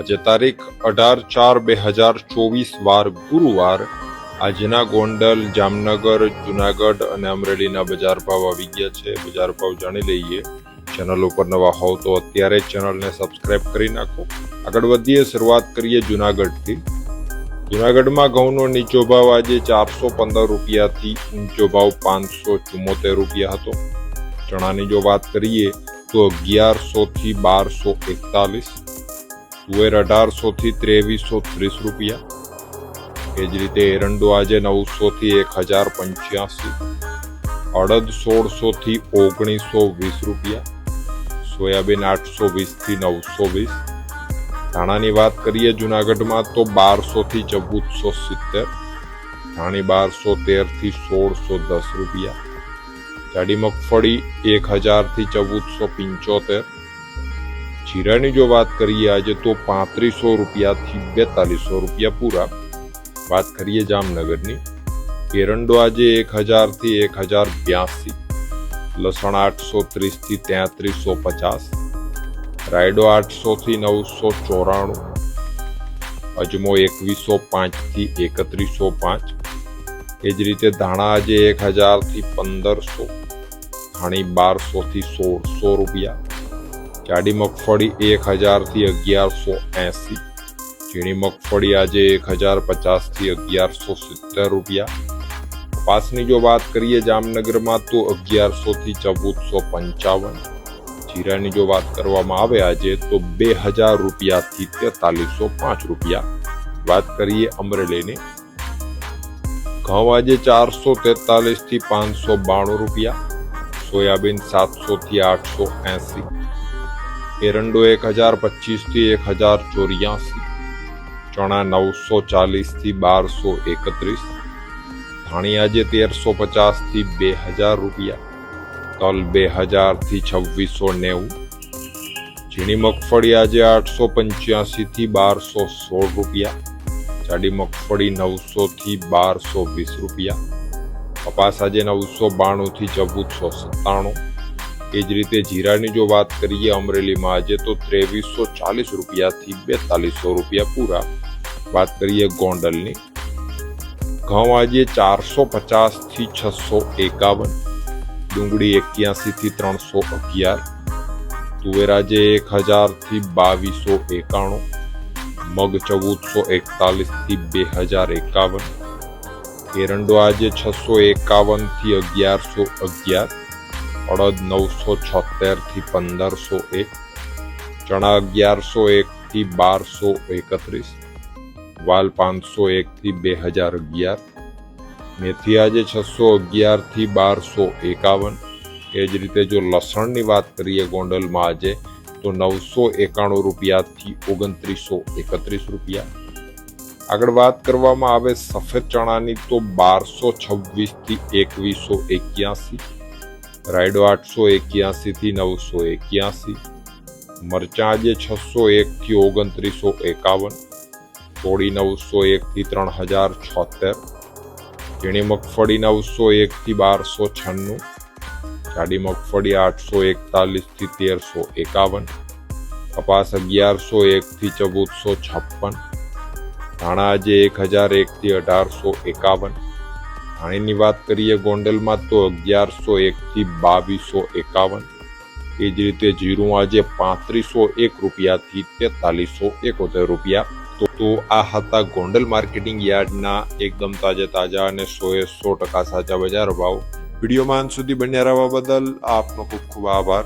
આજે તારીખ અઢાર ચાર બે હજાર ચોવીસ વાર ગુરુવાર આજના ગોંડલ, જામનગર, જુનાગઢ અને અમરેલીના બજાર ભાવ આવી ગયા છે. બજાર ભાવ જાણી લઈએ. ચેનલ ઉપર નવા હોવ તો અત્યારે ચેનલને સબસ્ક્રાઇબ કરી નાખો. આગળ વધીએ, શરૂઆત કરીએ જુનાગઢથી. જુનાગઢમાં ઘઉંનો નીચો ભાવ આજે ચારસો પંદર રૂપિયાથી ઊંચો ભાવ પાંચસો ચુમ્મોતેર રૂપિયા હતો. ચણાની જો વાત કરીએ તો અગિયારસોથી બારસો એકતાલીસ. તુવેર અઢારસોથી ત્રેવીસો ત્રીસ રૂપિયા. એ જ રીતે એરંડો આજે નવસોથી એક હજાર પંચ્યાસી. અડદ સોળસોથી ઓગણીસો વીસ રૂપિયા. સોયાબીન આઠસો વીસથી નવસો વીસ. ધાણાની વાત કરીએ જુનાગઢમાં તો બારસોથી ચૌદસો સિત્તેર. ધાણી બારસો તેરથી સોળસો દસ રૂપિયા. જાડી મગફળી એક હજારથી ચૌદસો પંચોતેર. જીરાની જો વાત કરીએ આજે તો પાંત્રીસો રૂપિયાથી બેતાલીસો રૂપિયા પૂરા. વાત કરીએ જામનગરની. એરંડો આજે એક હજારથી એક હજાર બ્યાસી. લસણ આઠસો ત્રીસથી તેત્રીસો પચાસ. રાયડો આઠસોથી નવસો ચોરાણું. અજમો એકવીસો પાંચથી એકત્રીસો પાંચ. એ જ રીતે ધાણા આજે એક હજારથી પંદરસો. ધાણી બારસોથી સોળસો રૂપિયા. જાડી મગફળી એક હજારથી અગિયારસો એંસી. ઝીણી મગફળી આજે એક હજાર પચાસથી અગિયારસો સિત્તેર રૂપિયા. કપાસની જો વાત કરીએ જામનગરમાં તો અગિયારસોથી ચૌદસો પંચાવન. જીરાની જો વાત કરવામાં આવે આજે તો બે હજાર રૂપિયાથી તેતાલીસો પાંચ રૂપિયા. વાત કરીએ અમરેલીની. ઘઉં આજે ચારસો તેતાલીસથી પાંચસો બાણું રૂપિયા. સોયાબીન સાતસોથી આઠસો એંસી. એરંડો એક હજાર પચીસથી એક હજાર ચોર્યાસી. ચણા નવસો ચાલીસથી બારસો એકત્રીસ. ધાણિયાજે તેરસો પચાસથી બે હજાર રૂપિયા. તલ બે હજારથી છવ્વીસો નેવું. ઝીણી મગફળી આજે આઠસો પંચ્યાસીથી બારસો સોળ રૂપિયા. જાડી મગફળી નવસોથી બારસો વીસ રૂપિયા. કપાસ આજે નવસો બાણુંથી ચૌદસો સત્તાણું. એ જ રીતે જીરાની જો વાત કરીએ અમરેલીમાં આજે તો ત્રેવીસો ચાલીસ રૂપિયાથી બેતાલીસો રૂપિયા પૂરા. વાત કરીએ ગોંડલની. ઘઉં આજે ચારસો પચાસથી છસો એકાવન, ડુંગળી એક્યાસીથી ત્રણસો અગિયાર, તુવેર આજે એક હજારથી બાવીસો એકાણું, મગ ચૌદસો એકતાલીસથી બે હજાર એકાવન, એરંડો આજે છસો એકાવનથી અગિયારસો અગિયાર અડદ નવસો છોતેરથી પંદરસો એક, ચણા અગિયારસો એકથી બારસો એકત્રીસ, વાલ પાંચસો એકથી બે હજાર અગિયાર, મેથી આજે છસો અગિયારથી બારસો એકાવન. એ જ રીતે જો લસણની વાત કરીએ ગોંડલમાં આજે, તો નવસો એકાણું રૂપિયાથી ઓગણત્રીસો એકત્રીસ રૂપિયા. આગળ વાત કરવામાં આવે સફેદ ચણાની, તો બારસો છવ્વીસથી એકવીસો એક્યાસી. રાયડો આઠસો એક્યાસીથી નવસો એક્યાસી, મરચાં આજે છસો એકથી ઓગણત્રીસો એકાવન તોડી નવસો એકથી ત્રણ હજાર છોતેર, ઝીણી મગફળી નવસો એકથી બારસો છન્નું, જાડી મગફળી આઠસો એકતાલીસથી તેરસો એકાવન, કપાસ અગિયારસો એકથી ચૌદસો છપ્પન, ધાણા આજે એક હજાર એકથી અઢારસો એકાવન ધાણીની વાત કરીએ ગોંડલમાં તો અગિયારસો એકથી બાવીસો એકાવન. એ જ રીતે જીરું આજે પાંત્રીસો એક રૂપિયાથી તેતાલીસો એકોતેર રૂપિયા. તો તો આ હતા ગોંડલ માર્કેટિંગ યાર્ડના એકદમ તાજા તાજા અને સો એ સો ટકા સાચા બજાર ભાવ. વિડીયોમાં અંત સુધી બન્યા રહેવા બદલ આપનો ખૂબ ખૂબ આભાર.